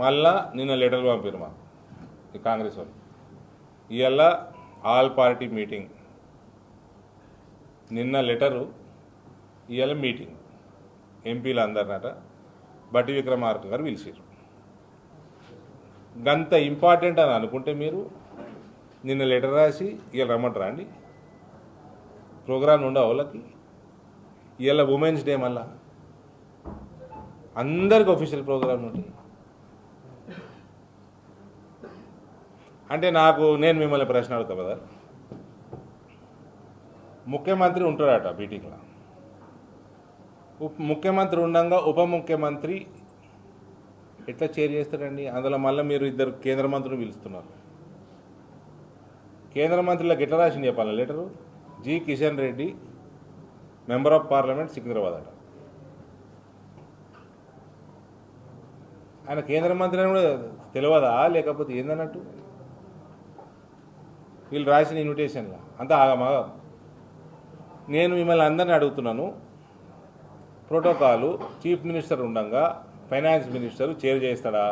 మళ్ళా నిన్న లెటర్ పంపారు మా ఈ కాంగ్రెస్ వాళ్ళు. ఇవాళ ఆల్ పార్టీ మీటింగ్. నిన్న లెటరు ఇవాళ మీటింగ్. ఎంపీలు అందరినట బట్టి విక్రమార్క గారు పిలిచారు గంత ఇంపార్టెంట్ అని అనుకుంటే మీరు నిన్న లెటర్ రాసి ఇవాళ రమ్మంటారా అండి ప్రోగ్రాం ఉండవు వాళ్ళకి ఇవాళ ఉమెన్స్ డే మళ్ళా. అందరికి ఒఫీషియల్ ప్రోగ్రాం ఉంటాయి అంటే నాకు నేను మిమ్మల్ని ప్రశ్న అడుగుతా కదా ముఖ్యమంత్రి ఉంటాడట మీటింగ్లో ఉప ముఖ్యమంత్రి ఉండగా ఉప ముఖ్యమంత్రి ఎట్లా చేర్ చేస్తారండి అందులో మళ్ళీ మీరు ఇద్దరు కేంద్ర మంత్రులు పిలుస్తున్నారు. కేంద్ర మంత్రులకు ఎట్లా రాసింది చెప్పాలి letter G Kishan Reddy member of parliament Secunderabad అట. ఆయన కేంద్ర మంత్రి అని కూడా తెలియదా లేకపోతే ఏందన్నట్టు? వీళ్ళు రాసిన ఇన్విటేషన్గా అంతా ఆగమాగం నేను మిమ్మల్ని అందరిని అడుగుతున్నాను. ప్రోటోకాలు చీఫ్ మినిస్టర్ ఉండగా ఫైనాన్స్ మినిస్టర్ చేరు చేస్తాడా?